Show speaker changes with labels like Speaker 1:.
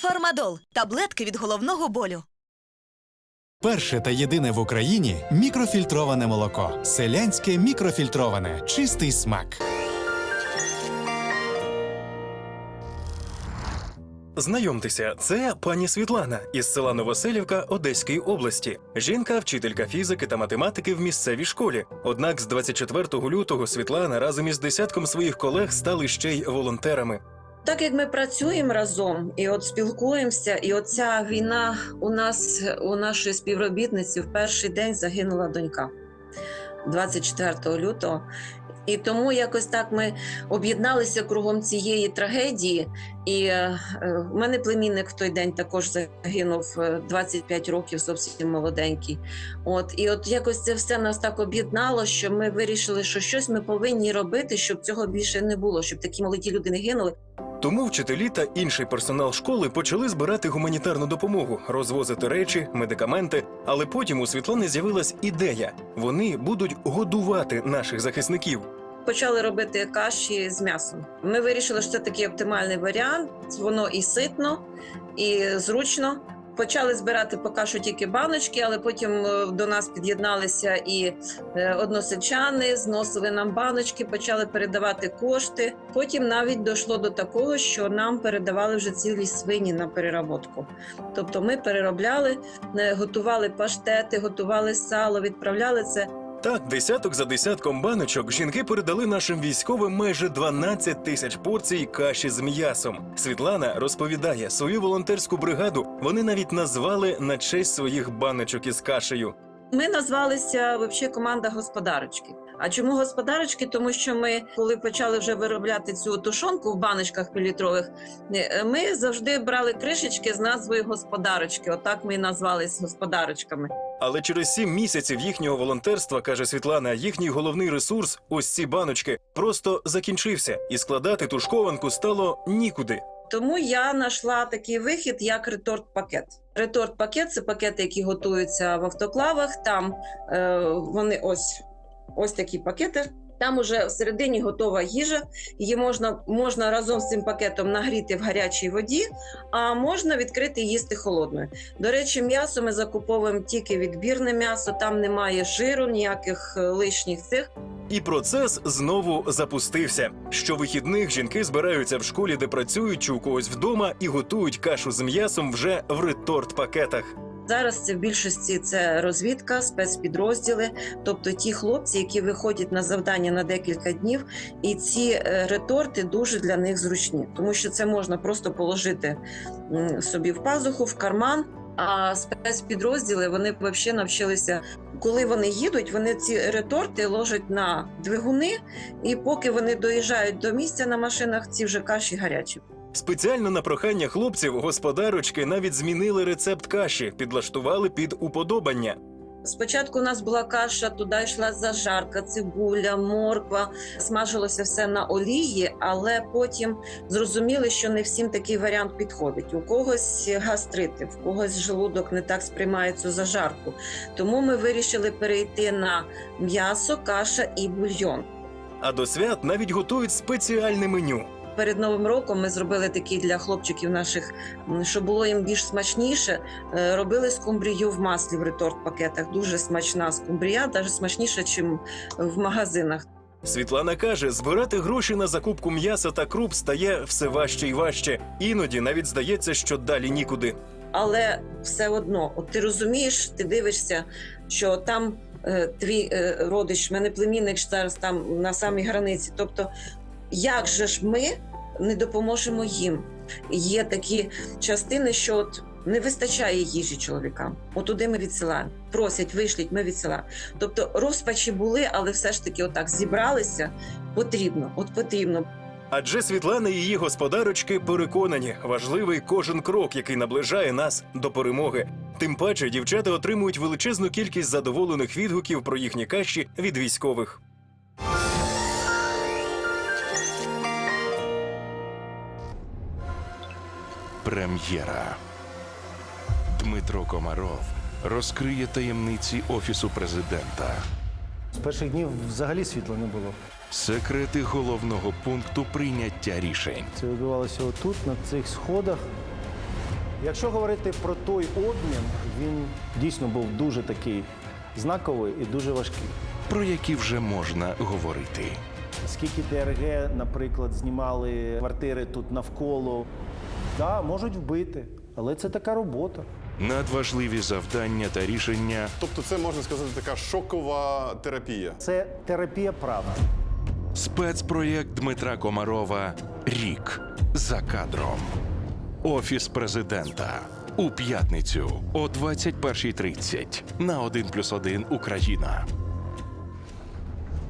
Speaker 1: Фармадол таблетки від головного болю.
Speaker 2: Перше та єдине в Україні мікрофільтроване молоко. Селянське мікрофільтроване. Чистий смак.
Speaker 3: Знайомтеся, це пані Світлана із села Новоселівка Одеської області. Жінка, вчителька фізики та математики в місцевій школі. Однак з 24 лютого Світлана разом із десятком своїх колег стали ще й волонтерами.
Speaker 4: Так як ми працюємо разом і от спілкуємося, і оця війна у нас у нашої співробітниці в перший день загинула донька 24 лютого. І тому якось так ми об'єдналися кругом цієї трагедії. І е, е, в мене племінник в той день також загинув е, 25 років, зовсім молоденький. От і от якось це все нас так об'єднало, що ми вирішили, що щось ми повинні робити, щоб цього більше не було, щоб такі молоді люди не гинули.
Speaker 3: Тому вчителі та інший персонал школи почали збирати гуманітарну допомогу, розвозити речі, медикаменти. Але потім у Світлани з'явилась ідея: вони будуть годувати наших захисників.
Speaker 4: почали робити каші з м'ясом. Ми вирішили, що це такий оптимальний варіант. Воно і ситно, і зручно. Почали збирати поки що тільки баночки, але потім е, до нас під'єдналися і е, односельчани, зносили нам баночки, почали передавати кошти. Потім навіть дійшло до такого, що нам передавали вже цілі свині на переработку. Тобто ми переробляли, е, готували паштети, готували сало, відправляли це
Speaker 3: Так, десяток за десятком баночок жінки передали нашим військовим майже 12 тисяч порцій каші з м'ясом. Світлана розповідає, свою волонтерську бригаду вони навіть назвали на честь своїх баночок із кашею.
Speaker 4: Ми назвалися взагалі команда господарочки. А чому господарочки? Тому що ми, коли почали вже виробляти цю тушонку в баночках півлітрових, е, ми завжди брали кришечки з назвою господарочки. Отак ми і назвались господарочками.
Speaker 3: Але через сім місяців їхнього волонтерства, каже Світлана, їхній головний ресурс, ось ці баночки, просто закінчився, і складати тушкованку стало нікуди.
Speaker 4: Тому я знайшла такий вихід, як реторт-пакет. Реторт-пакет це пакети, які готуються в автоклавах. Там е, вони ось, ось такі пакети. Там уже всередині готова їжа. Її можна, можна разом з цим пакетом нагріти в гарячій воді, а можна відкрити і їсти холодною. До речі, м'ясо ми закуповуємо тільки відбірне м'ясо, там немає жиру, ніяких е, лишніх цих.
Speaker 3: І процес знову запустився. Щовихідних жінки збираються в школі, де працюють, чи у когось вдома, і готують кашу з м'ясом вже в реторт-пакетах.
Speaker 4: Зараз це в більшості це розвідка, спецпідрозділи, тобто ті хлопці, які виходять на завдання на декілька днів, і ці е, реторти дуже для них зручні, тому що це можна просто положити собі в пазуху, в карман. А спецпідрозділи вони взагалі навчилися, коли вони їдуть, вони ці реторти ложать на двигуни, і поки вони доїжджають до місця на машинах, ці вже каші гарячі.
Speaker 3: Спеціально на прохання хлопців господарочки навіть змінили рецепт каші, підлаштували під уподобання.
Speaker 4: Спочатку у нас була каша, туди йшла зажарка, цибуля, морква. Смажилося все на олії, але потім зрозуміли, що не всім такий варіант підходить. У когось гастрити, в когось желудок не так сприймає цю зажарку. Тому ми вирішили перейти на м'ясо, каша і бульйон.
Speaker 3: А до свят навіть готують спеціальне меню.
Speaker 4: Перед новим роком ми зробили такі для хлопчиків наших, щоб було їм більш смачніше. е, Робили скумбрію в маслі в реторт-пакетах. Дуже смачна скумбрія, навіть смачніша, ніж в магазинах.
Speaker 3: Світлана каже, збирати гроші на закупку м'яса та круп стає все важче і важче. Іноді навіть здається, що далі нікуди.
Speaker 4: але все одно, от ти розумієш, ти дивишся, що там е, твій е, родич, мене племінник зараз там на самій границі. Тобто, як же ж ми не допоможемо їм? Є такі частини, що от не вистачає їжі чоловікам. От туди ми відсилаємо. Просять, вишліть, ми відсилаємо. Тобто розпачі були, але все ж таки, отак зібралися. Потрібно, от потрібно.
Speaker 3: Адже Світлана і її господарочки переконані, важливий кожен крок, який наближає нас до перемоги. Тим паче дівчата отримують величезну кількість задоволених відгуків про їхні каші від військових.
Speaker 5: Прем'єра. Дмитро Комаров розкриє таємниці Офісу президента,
Speaker 6: З перших днів взагалі світла не було.
Speaker 5: секрети головного пункту прийняття рішень.
Speaker 6: Це відбувалося отут, на цих сходах. Якщо говорити про той обмін, він дійсно був дуже такий знаковий і дуже важкий.
Speaker 5: про які вже можна говорити.
Speaker 6: Скільки ДРГ, наприклад, знімали квартири тут навколо, да, можуть вбити, але це така робота.
Speaker 5: Надважливі завдання та рішення
Speaker 7: Тобто, це можна сказати така шокова терапія.
Speaker 6: Це терапія правди.
Speaker 5: Спецпроєкт Дмитра Комарова Рік за кадром. Офіс президента у п'ятницю о 21.30 на 1+,1 Україна.